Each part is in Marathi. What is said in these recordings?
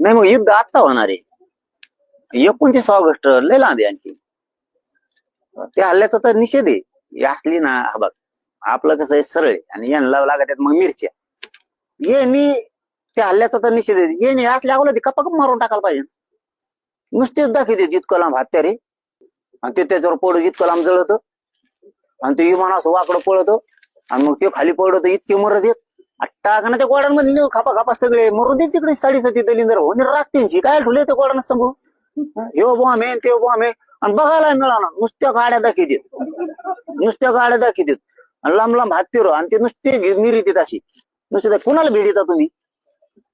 नाही मग युद्ध आत्ता होणार आहे. एकोणतीस ऑगस्ट लय लांब आहे आणखी. त्या हल्ल्याचा तर निषेध आहे. असली ना हा बघ. आपलं कसं आहे सरळ आहे. आणि यांना लागत मग मिरच्या. येणी त्या हल्ल्याचा तर निषेध आहे. येणे असल्या अगोदर ते कपाक मारून टाकायला पाहिजे. नुसतेच दाखवते जितकं लांब हत्यारे आणि ते त्याच्यावर पडत इतकं लांब जळत. आणि ते विमान असं वाकडं पळत. आणि मग ते खाली पडत इतके मरत येत टाक ना त्या गोड्यांमध्ये नेऊ खापा खापा सगळे. मरून दे तिकडे साडेसाती दलिंदर होणे राखते काय ठुले ते गोड्यांना समोर हे बॉम्ब आहे ते बॉम्ब आहे आणि बघायला मिळाला नुसत्या गाड्या दाखवतात नुसत्या गाड्या दाखवतात आणि लांब लांब हत्तीवर आणि ते नुसते मिरी देत अशी. नुसते कुणाला भेट तुम्ही?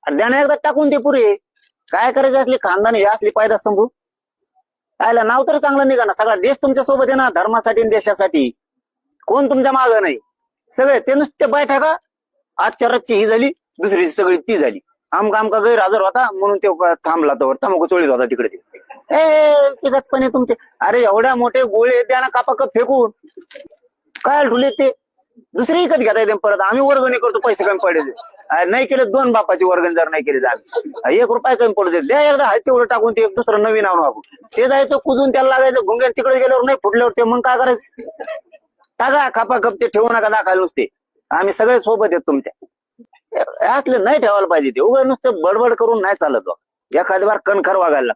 आणि त्याने एकदा टाकून ते पुरे. काय करायचे असले खानदानी हे असली पायदा संभू कायला नाव तर चांगलं निघा ना. सगळा देश तुमच्यासोबत आहे ना धर्मासाठी आणि देशासाठी. कोण तुमच्या माग नाही. सगळे ते नुसते बैठका आजच्या रातची ही झाली दुसरी सगळी ती झाली. आमका आमका गैरहजर होता म्हणून ते थांबला तर थांबक चोळीत होता तिकडे. ते ए चिकचपणे तुमचे. अरे एवढ्या मोठे गोळे त्यांना कापा कप फेकून. काय ठुले ते? दुसरी विकत घेता येते परत. आम्ही वर्गणी करतो पैसे कमी पडले नाही केले दोन बापाची वर्गणी जर नाही केली तर आम्ही. एक रुपये कमी पडू दे. द्या एकदा हाय तेवढं टाकून ते एक दुसरं नवीन आणू आपण. ते जायचं कुजून त्याला लागायचं भुंग्यान तिकडे गेल्यावर नाही फुटल्यावर ते मग काय करायचं? टाका कापा कप ते ठेवू नका दाखवायला नुसते. आम्ही सगळे सोबत आहेत तुमच्या. असले नाही ठेवायला पाहिजे ते. उगा नुसतं बडबड करून नाही चालत एखाद्या एखादी बार कणखर वागायला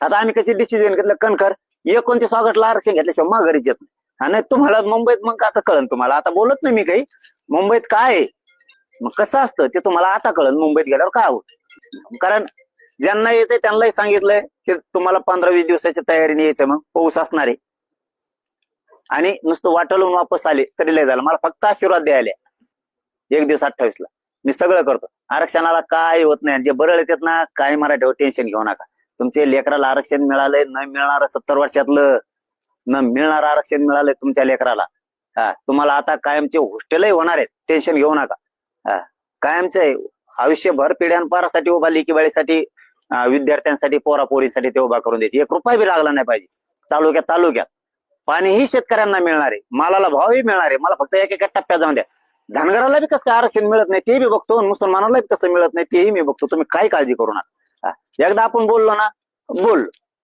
आता आम्ही कशी डिसिजन घेतलं? कणखर. एकोणतीस ऑगस्टला आरक्षण घेतल्याशिवाय घरीच येत नाही. तुम्हाला मुंबईत मग आता कळन तुम्हाला. आता बोलत नाही मी काही. मुंबईत काय आहे? मग कसं असतं? ते तुम्हाला आता कळन. मुंबईत गेल्यावर काय होत? कारण ज्यांना यायचंय त्यांनाही सांगितलंय की तुम्हाला पंधरा वीस दिवसाच्या तयारीने यायचं मग. पाऊस असणार आहे. आणि नुसतं वाटलून वापस आले तरी लय झालं. मला फक्त आशीर्वाद द्यायला एक दिवस अठ्ठावीस ला. मी सगळं करतो. आरक्षणाला काय होत नाही. जे बरळ येतात ना काय मराठीवर टेन्शन घेऊ नका. तुमचे लेकराला आरक्षण मिळालंय न मिळणार सत्तर वर्षातलं न मिळणार आरक्षण मिळालंय तुमच्या लेकराला. हा तुम्हाला आता कायमचे हॉस्टेलही होणार आहेत. टेन्शन घेऊ नका. हा कायमचे आयुष्यभर पिढ्यांपारासाठी उभा लेकीबाळीसाठी विद्यार्थ्यांसाठी पोरापोरीसाठी ते उभा करून द्यायची एक रुपया बी लागला नाही पाहिजे. तालुक्यात तालुक्यात. पाणीही शेतकऱ्यांना मिळणार आहे मालाला भावही मिळणार आहे मला फक्त एक एका टप्प्यात जाऊन द्या. धनगराला बी कसं काय आरक्षण मिळत नाही ते बी बघतो. मुसलमानाला बी कसं मिळत नाही तेही मी बघतो. तुम्ही काय काळजी करू नका. एकदा आपण बोललो ना बोल.